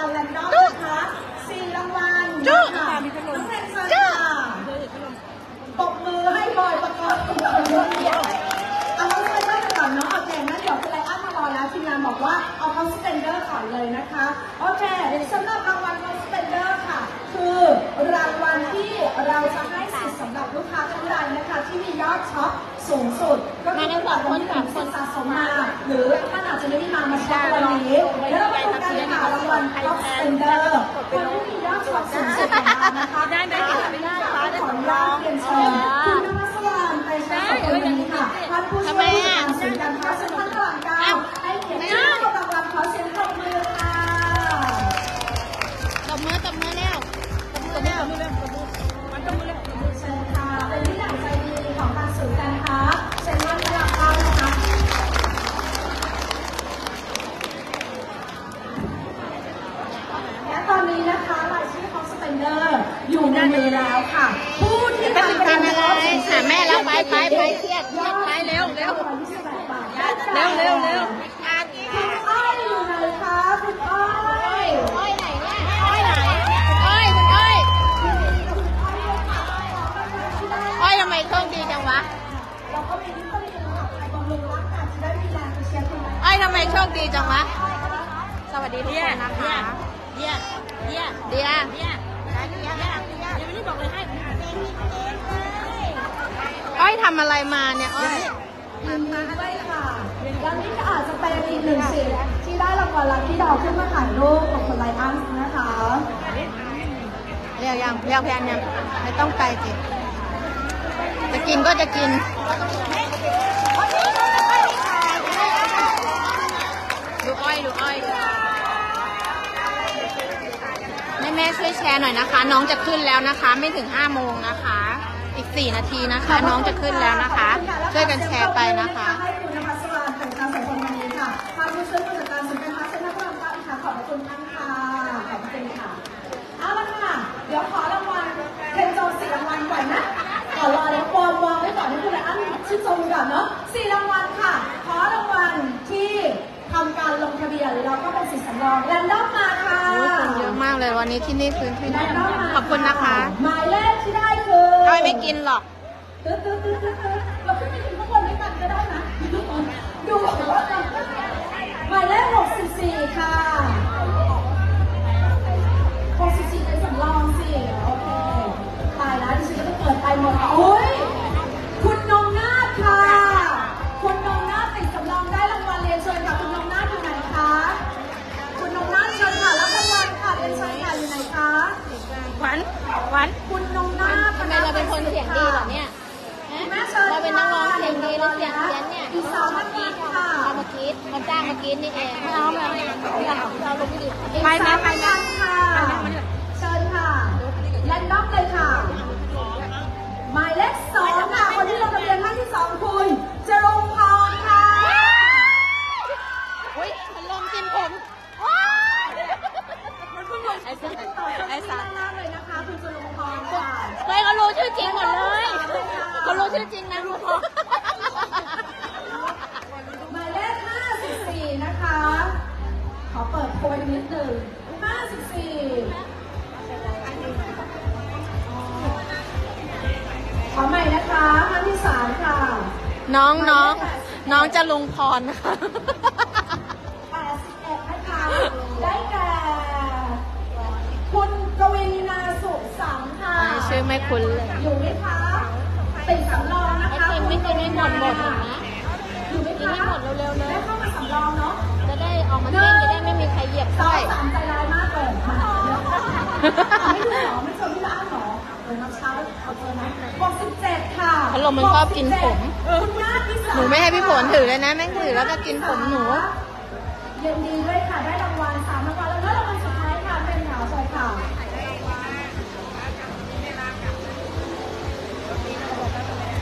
การแรนดอมนะคะสี่รางวัลจุ๊ค่ะน้องเพลงเชิญค่ะปรบมือให้บอยประกอบเอาเขาสเปนเดอร์ก่อนเนาะโอเคงั้นเดี๋ยวคุณไลอ้อนมารอแล้วทีมงานบอกว่าเอาเขาสเปนเดอร์ก่อนเลยนะคะโอเค อยู่ในมือแล้วค่ะ ผู้ที่เป็นกินอะไรหาแม่แล้วไปไปไปเครียดเครียดไปเร็วเร็วเร็วเร็วเร็วคุณอ้อยอยู่ไหนคะคุณอ้อยอ้อยไหนเนี่ยอ้อยไหนอ้อยคุณอ้อยอ้อยทำไมโชคดีจังวะเราก็มีวิตามินค่ะไปบำรุงร่างกายจะได้มีแรงไปเชียร์คุณอ้อยทำไมโชคดีจังวะ สวัสดีทุกคนนะคะเดียเดียเดียเดียเดียเดียยัง ไม่ได้บอกเลยให้อ้อยทำอะไรมาเนี่ยอ้อยยินดีด้วยค่ะแล้วนี่ก็อาจจะเป็นอีกหนึ่งสิ่งที่ได้รางวัลลัคกี้ดาวขึ้นมาถ่ายรูปกับคนไลอ้อนนะคะเรียกยังเรียกแพนยังไม่ต้องไกลจิจะกินก็จะกิน ดูอ้อยดูอ้อยแม่แม่ๆ ช่วยแชร์หน่อยนะคะ น้องจะขึ้นแล้วนะคะ ไม่ถึง5โมงนะคะ อีก4นาทีนะคะ น้องจะขึ้นแล้วนะคะ ช่วยกันแชร์ไปนะคะให้คุณนภัสราแต่งการสังคมวันนี้ค่ะทางผู้ช่วยผู้จัดการศูนย์การค้าเซ็นทรัลพระรามเก้าค่ะขอบพระคุณท่านค่ะขอบพระคุณค่ะเอาละค่ะเดี๋ยวขอรางวัลเพนโจสี่รางวัลก่อนนะขอรอแล้ววอร์มวอร์มไว้ก่อนให้คุณไลอ้อนชื่นชมก่อนเนาะสี่รางวัลค่ะ ขอรางวัลที่ทำการลงทะเบียนแล้วก็เป็นสิทธิ์สำรองแรนดอม นนี้ที่นี่พื้นที่แรนดอมมาขอบคุณนะคะ หมายเลขที่ได้คืออ้อยไม่กินหรอกตึ๊ดตึ๊ดตึ๊ดตึ๊ดตึ๊ดเราขึ้นไปกินข้างบนด้วยกันก็ได้นะดูว่าหมายเลข64 เพี้ยนเนี่ยอีกสามนาทีค่ะเอามากรีดมาจ้างมากรีดนี่เองไม่เอาไม่เอาไม่เอาเราลงไม่ดีอีกไปสามไปนาไปทีค่ะเชิญค่ะแรนดอมเลยค่ะ หมายเลขสองค่ะ คนที่ลงทะเบียนท่านที่สองคุณจรุงพรค่ะอุ้ยมันลมกินผมว้ายมันเพิ่งลงไอ้สัสไอ้สัสด้านล่างเลยนะคะ คุณจรุงพรค่ะเฮ้ยเขารู้ชื่อจริงหมดเลยเขารู้ชื่อจริงนะรู้พอ หมายเลข54 นะคะ ขอเปิด โพยนิดหนึ่ง54ขอใหม่นะคะท่านที่สามค่ะน้องน้องน้องจะลงพรนะคะ81นะคะ ได้แก่ คุณกวินนาสุสังค่ะชื่อไม่คุ้นเลย อยู่ไหมคะติดสำรองนะไอ้คะทีมไม่กินไม่หมดหมดหรอกนะอยู่ไหมกินคะให้หมดเร็วๆเลยได้เข้ามาสำรองเนาะจะ ได้ออกมาเต้นจะได้ไม่มีใครเหยียบสอก้งอยสามใจร้ายมากเลยมาเดี๋ยวไม่ดูหรอไม่ชวนพี่ละอ้านหรอเดี๋ยวน้ำเช้าเอาเจอนะ67ค่ะพัดลมมันชอบกินผมคุณนาฏพิสารหนูไม่ให้พี่ฝนถือเลยนะแม่งถือแล้วก็กินผมหนูยินดีด้วยค่ะได้รางวัลสามรางวัลแล้วก็รางวัลสุดท้ายค่ะเป็นหนาวใจค่ะ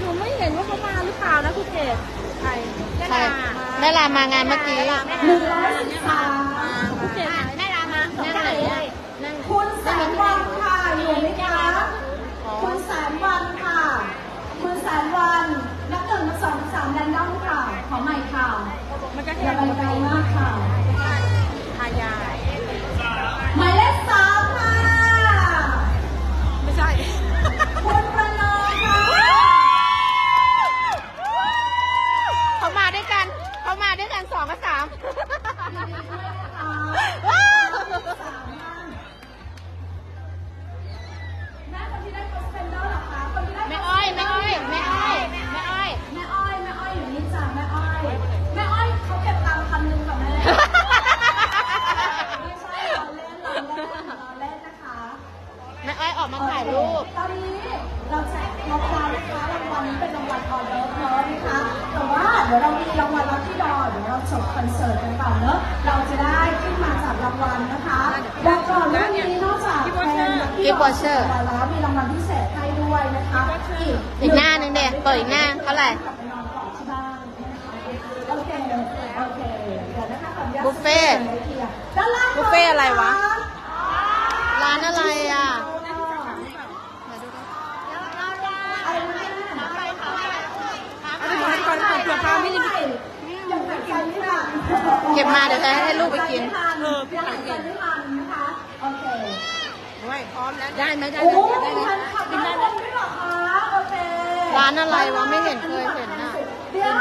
หนูไม่เห็นว่าเขามาหรือเปล่านะคุณเกศใครใช่ แม่ลามางานเมื่อกี้ หนึ่งร้อยสิบสามคุณเกศแม่รามาสองนั่งจ่าไหนยเลอะยนั่งคุณแสนวัน อ้อยออกมาถ่ายรูป ตอนนี้เราแจกรางวัลนะคะรางวัลนี้เป็นรางวัลออเดอร์เนอะนะคะ แต่ว่าเดี๋ยวเรามีรางวัลลัคกี้ดอเดี๋ยวเราจบคอนเสิร์ตกันก่อนเนอะเราจะได้ขึ้นมาจับรางวัลนะคะและก่อนหน้านี้นอกจากเป็น Gift voucher แล้วมีรางวัลพิเศษให้ด้วยนะคะอีกอีกหน้าหนึ่งเด็เปิดอีกหน้าเท่าไหร่กลับไปนอนต่อที่บ้านนะคะโอเคโอเคเดี๋ยวนะคะขออนุญาตบุฟเฟ่ต์ด้านล่างบุฟเฟ่ต์อะไรวะ ร้านอะไรอะ อะไรนะ เอาไปก่อนก่อนเผื่อปลาไม่ได้ ยังหายใจไม่ทัน เก็บมาเดี๋ยวจะให้ลูกไปกินเออยังหายใจไม่ทันนะคะโอเคด้วยพร้อมแล้วได้ไหมได้ไหมได้ไหมทันได้ด้วยเหรอคะโอเคร้านอะไรวะไม่เห็นเคยเห็นน่ะเดี๋ยว